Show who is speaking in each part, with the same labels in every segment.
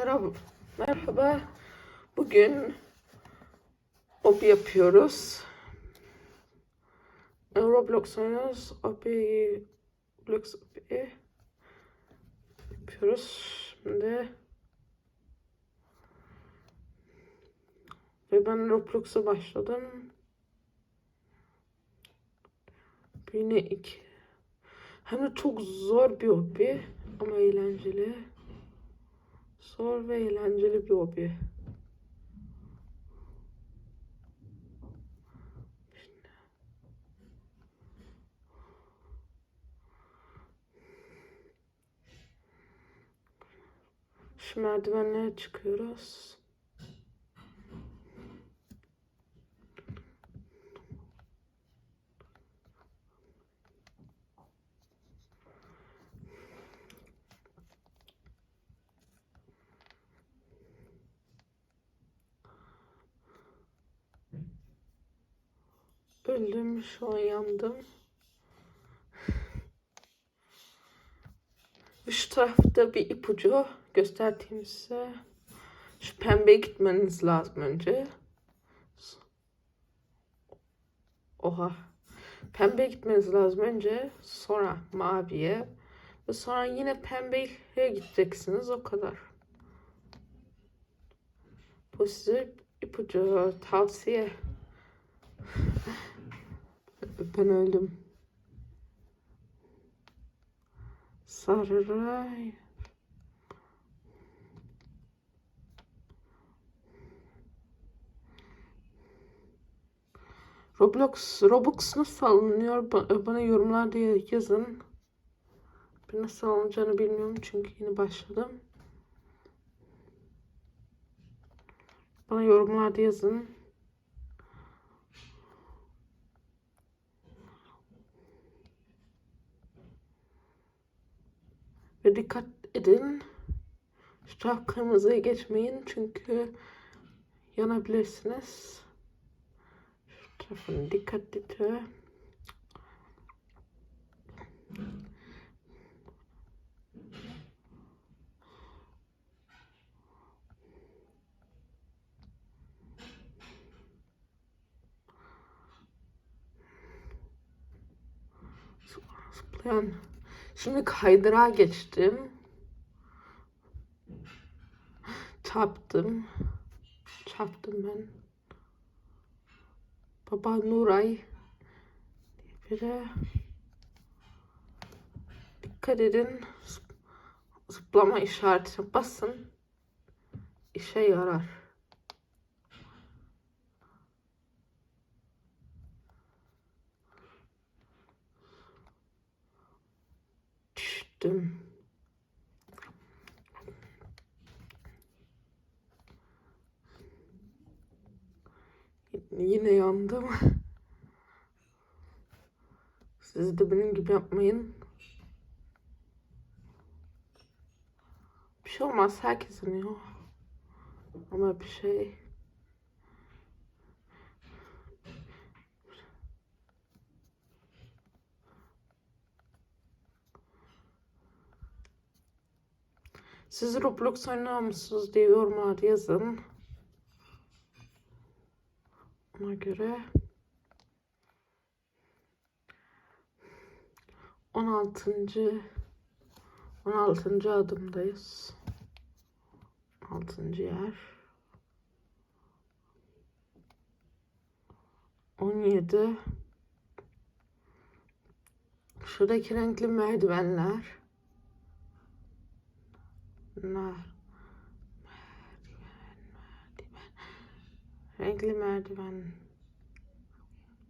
Speaker 1: Merhaba. Merhaba. Bugün obi yapıyoruz. Ee, Roblox oynuyoruz. Obi Roblox obi yapıyoruz. Şimdi ve ben Roblox'a başladım. Yine iki. Hem de çok zor bir hobi ama eğlenceli. Zor ve eğlenceli bir hobi. Şu merdivenlere çıkıyoruz. Öldüm şu an yandım. Şu tarafta bir ipucu göstereyim size. Şu pembeye gitmeniz lazım önce. Oha. Pembeye gitmeniz lazım önce. Sonra maviye. Ve sonra yine pembeye gideceksiniz. O kadar. Bu size ipucu tavsiye. Öldüm. Saray. Roblox, Robux nasıl alınıyor? Ba- Bana yorumlarda yazın. Ben nasıl alınacağını bilmiyorum çünkü yeni başladım. Bana yorumlarda yazın. Ve dikkat edin. Şu taraf kırmızıya geçmeyin çünkü yanabilirsiniz. Şu tarafına dikkat edin. Zıplayan. Şimdi kaydırağa geçtim. Çarptım. Çarptım ben. Baba Nuray biri. Dikkat edin. Zıp- Zıplama işaretine basın. İşe yarar. Düştüm. Yine yandım. Siz de benim gibi yapmayın. Bir şey olmaz. Herkes yanıyor. Ama bir şey... Siz Roblox oynar mısınız diye yorumlarda yazın. Ona göre 16. 16. adımdayız. 6. yer. 17. Şuradaki renkli merdivenler. Nar. Renkli merdiven.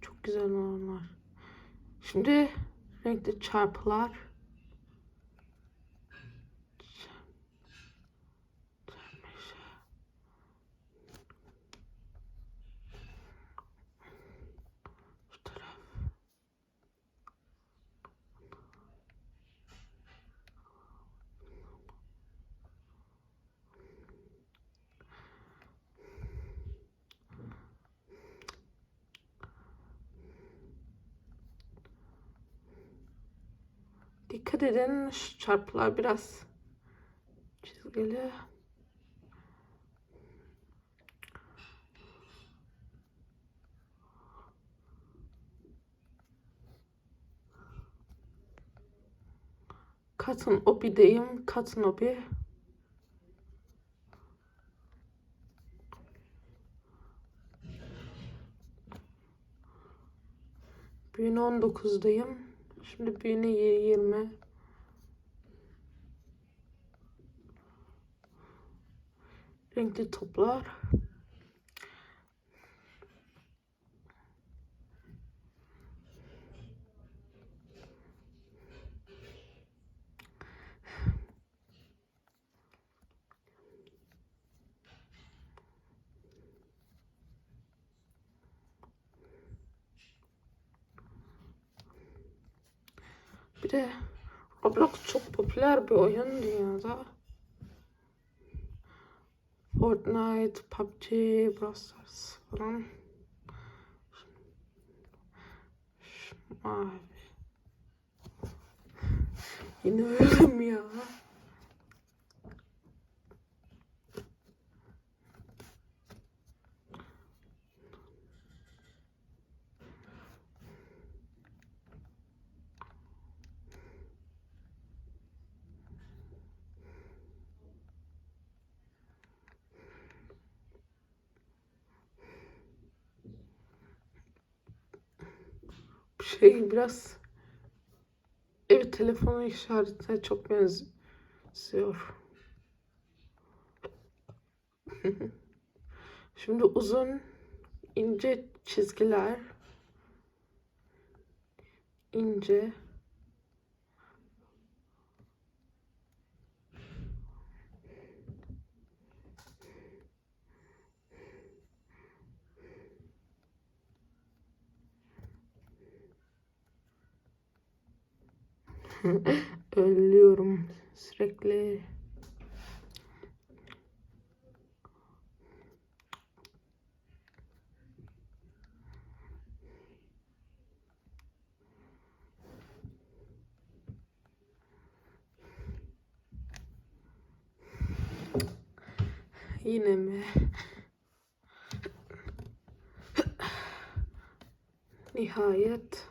Speaker 1: Çok güzel onlar. Şimdi renkli çarpılar. Dikkat edin şu çarpılar biraz çizgili. Katın obi deyim. Katın obi. Bugün 19'dayım. Şimdi büyüne 20. Renkli toplar. Bir de Roblox çok popüler bir oyun dünyada. Fortnite, PUBG, Brawl Stars falan. Mavi. Yine öldüm ya. Şey biraz evet telefonu işaretine çok benziyor. Şimdi uzun ince çizgiler ince ölüyorum sürekli. Yine mi? Nihayet.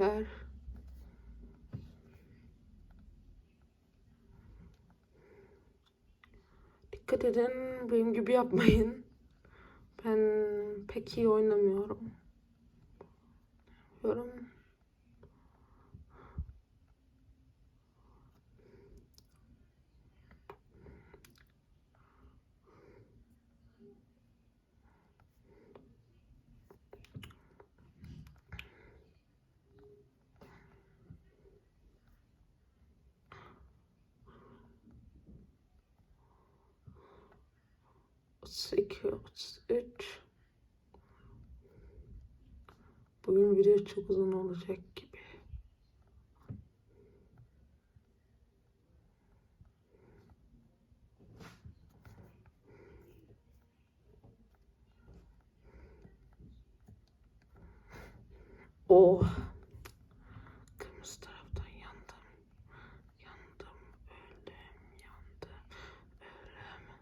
Speaker 1: Küpler. Dikkat edin benim gibi yapmayın. Ben pek iyi oynamıyorum. Yorum. Otuz iki, otuz üç. Bugün video çok uzun olacak gibi. Oh. Kırmızı taraftan yandım. Yandım, öldüm, yandım, öldüm.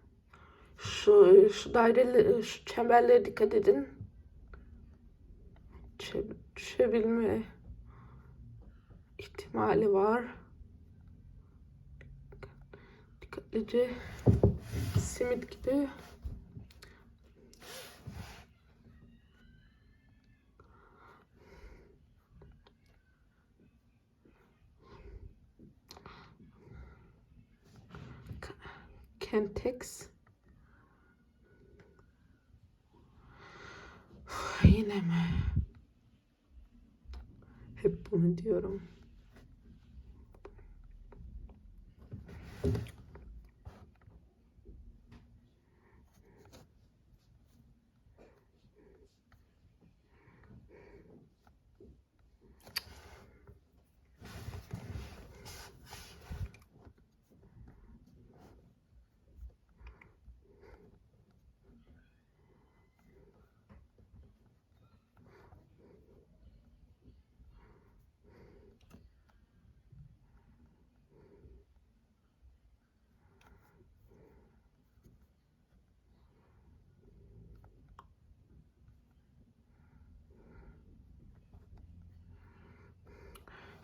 Speaker 1: Şu, şu daireli, şu çemberlere dikkat edin. Düşe, düşebilme ihtimali var. Dikkatlice simit gibi. Kentex. Yine mi? Hep bunu diyorum.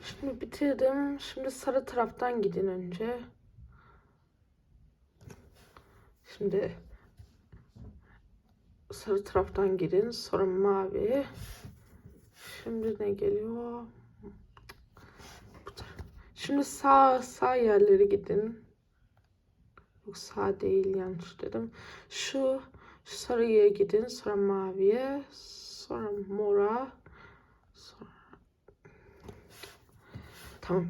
Speaker 1: Şimdi bitirdim. Şimdi sarı taraftan gidin önce. Şimdi sarı taraftan gidin. Sonra mavi. Şimdi ne geliyor? Şimdi sağ sağ yerlere gidin. Yok sağ değil yanlış dedim. Şu, şu sarıya gidin. Sonra maviye. Sonra mora. Tamam.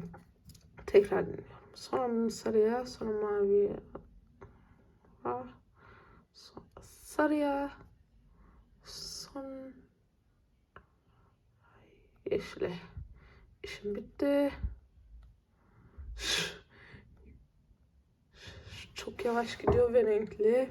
Speaker 1: Tekrar dinliyorum. Sonra sarıya, sonra maviye. Sonra sarıya. Son yeşile. İşim bitti. Çok yavaş gidiyor ve renkli.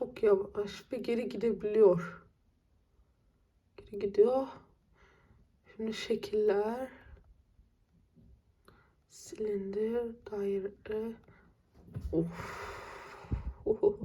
Speaker 1: Çok yavaş ve geri gidebiliyor. Geri gidiyor. Şimdi şekiller. Silindir, daire. Of. Oho.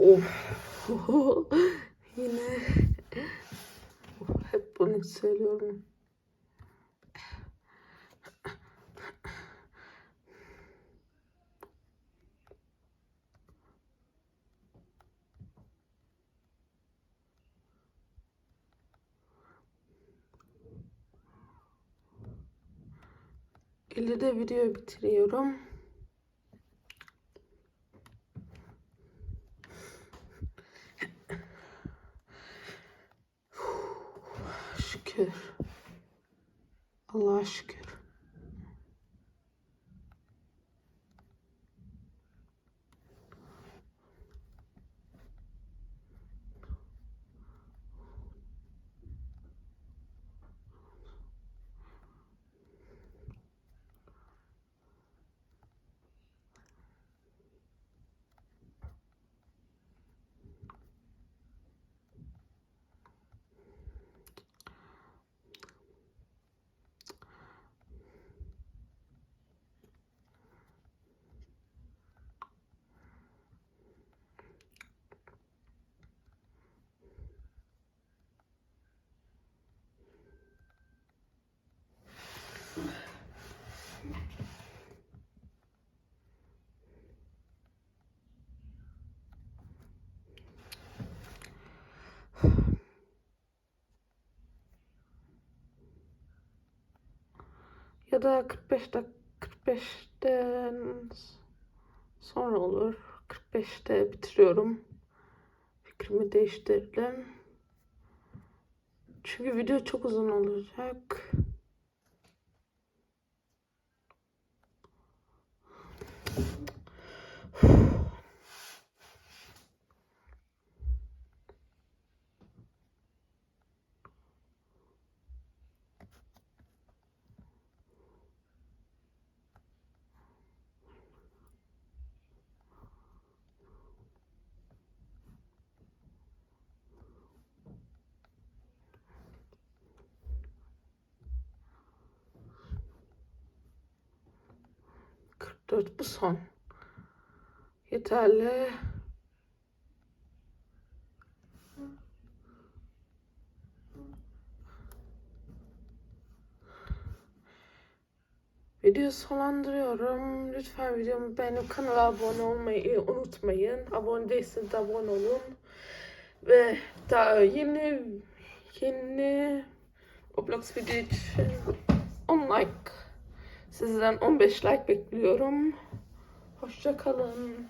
Speaker 1: Of. Yine hep bunu söylüyorum. de videoyu bitiriyorum. Şükür. Ya da 45 dakika 45'ten sonra olur. 45'te bitiriyorum. Fikrimi değiştirdim. Çünkü video çok uzun olacak. Dört bu son. Yeterli. Videoyu sonlandırıyorum. Lütfen videomu beğenip kanala abone olmayı unutmayın. Abone değilseniz de abone olun. Ve daha yeni yeni Roblox video için 10 like Sizden 15 like bekliyorum. Hoşça kalın.